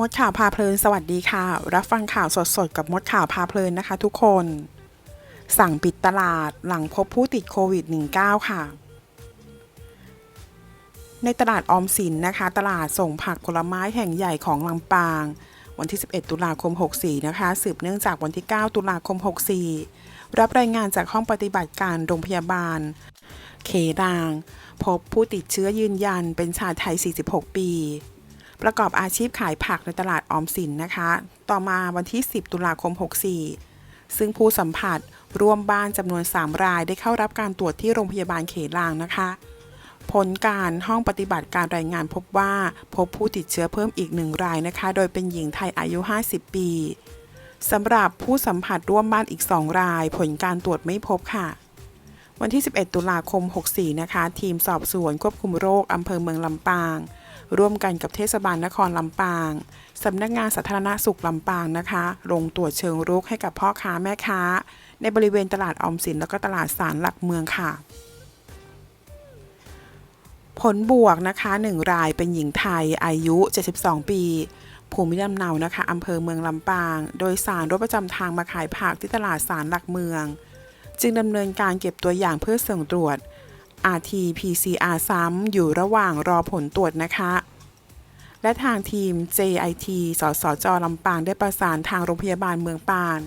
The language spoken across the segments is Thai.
มดข่าวพาเพลินสวัสดีค่ะ รับฟังข่าวสดๆ กับมดข่าวพาเพลินนะคะทุกคน สั่งปิดตลาดหลังพบผู้ติดโควิด -19 ค่ะ ในตลาดออมสินนะคะ ตลาดส่งผักผลไม้แห่งใหญ่ของลำปาง วันที่ 11 ตุลาคม 64 นะคะ สืบเนื่องจากวันที่ 9 ตุลาคม 64 รับรายงานจากห้องปฏิบัติการโรงพยาบาล เขราง พบผู้ติดเชื้อยืนยันเป็นชายไทย 46 ปี ประกอบอาชีพขายผักในตลาดออมสินนะคะ ต่อมาวันที่ 10 ตุลาคม 64 ซึ่งผู้สัมผัสร่วมบ้านจำนวน 3 รายได้เข้ารับการตรวจที่โรงพยาบาลเขลางนะคะ ผลการห้องปฏิบัติการรายงานพบว่าพบผู้ติดเชื้อเพิ่มอีกหนึ่งรายนะคะ โดยเป็นหญิงไทยอายุ 50 ปีสำหรับผู้สัมผัสร่วมบ้านอีก 2 ราย ผลการตรวจไม่พบค่ะ วันที่ 11 ตุลาคม 64 นะคะ ทีมสอบสวนควบคุมโรคอำเภอเมืองลำปาง ร่วมกันกับเทศบาลนครลำปางสำนักงานสาธารณสุขลำปางนะคะ ลงตรวจเชิงรุกให้กับพ่อค้าแม่ค้า ในบริเวณตลาดออมสินแล้วก็ตลาดสารหลักเมืองค่ะ ผลบวกนะคะหนึ่งรายเป็นหญิงไทยอายุ 72 ปีภูมิลำเนานะคะอำเภอเมืองลำปาง โดยสารรถประจำทางมาขายผักที่ตลาดสารหลักเมือง จึงดำเนินการเก็บตัวอย่างเพื่อส่งตรวจ RT-PCR ซ้ำอยู่ระหว่างรอผลตรวจนะคะ และทางทีม JIT สสจลำปางได้ประสานทางโรงพยาบาลเมืองปาน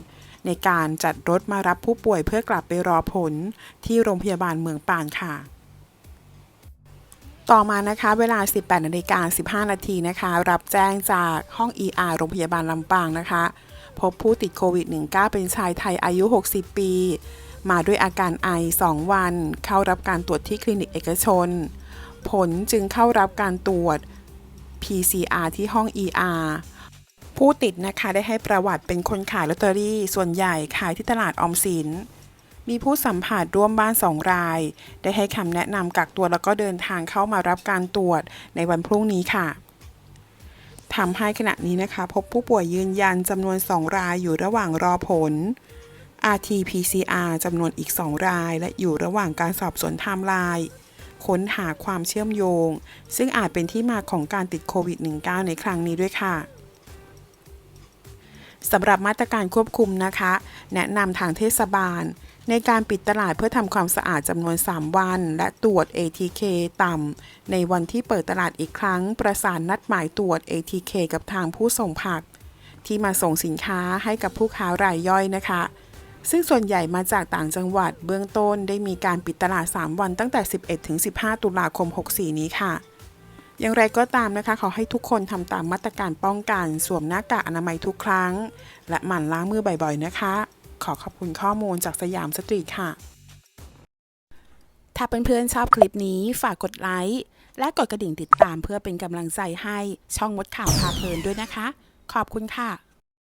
ในการจัดรถมารับผู้ป่วยเพื่อกลับไปรอผลที่โรงพยาบาลเมืองปานค่ะต่อมานะคะเวลา 18นาฬิกา15 นาทีนะคะ รับแจ้งจากห้อง ER โรงพยาบาลลำปางนะคะ พบผู้ติดโควิด -19 เป็นชายไทยอายุ 60 ปี มาด้วยอาการไอ 2 วัน เข้ารับการตรวจที่คลินิกเอกชน ผลจึงเข้ารับการตรวจ PCR ที่ห้อง ER ผู้ติดนะคะได้ให้ประวัติเป็นคนขายลอตเตอรี่ ส่วนใหญ่ขายที่ตลาดออมสิน มีผู้สัมผัสร่วมบ้านสองราย ได้ให้คำแนะนำกักตัวแล้วก็เดินทางเข้ามารับการตรวจในวันพรุ่งนี้ค่ะทำให้ขณะนี้นะคะ พบผู้ป่วยยืนยันจำนวน 2 รายอยู่ระหว่างรอผล RT-PCR จำนวนอีก 2 ราย และอยู่ระหว่างการสอบสวนไทม์ไลน์ค้นหาความเชื่อมโยง ซึ่งอาจเป็นที่มาของการติดโควิด -19 ในครั้งนี้ด้วยค่ะสำหรับมาตรการควบคุมนะคะ แนะนำทางเทศบาล ในการปิดตลาดเพื่อทำความสะอาดจำนวน 3 วัน และตรวจ ATK ต่ำในวันที่เปิดตลาดอีกครั้ง ประสานนัดหมายตรวจ ATK กับทางผู้ส่งผัก ที่มาส่งสินค้าให้กับผู้ค้ารายย่อยนะคะ ซึ่งส่วนใหญ่มาจากต่างจังหวัด เบื้องต้นได้มีการปิดตลาด 3 วันตั้งแต่ 11 ถึง 15 ตุลาคม 64 นี้ค่ะ อย่างไรก็ตามนะคะ ขอให้ทุกคนทำตามมาตรการป้องกัน สวมหน้ากากอนามัยทุกครั้ง และหมั่นล้างมือบ่อยๆ นะคะ ขอขอบคุณข้อมูลจากสยามสตรีทค่ะ ถ้าเพื่อนๆชอบคลิปนี้ฝากกดไลค์และกดกระดิ่งติดตามเพื่อเป็นกำลังใจให้ช่องมดข่าวพาเพลินด้วยนะคะ ขอบคุณค่ะ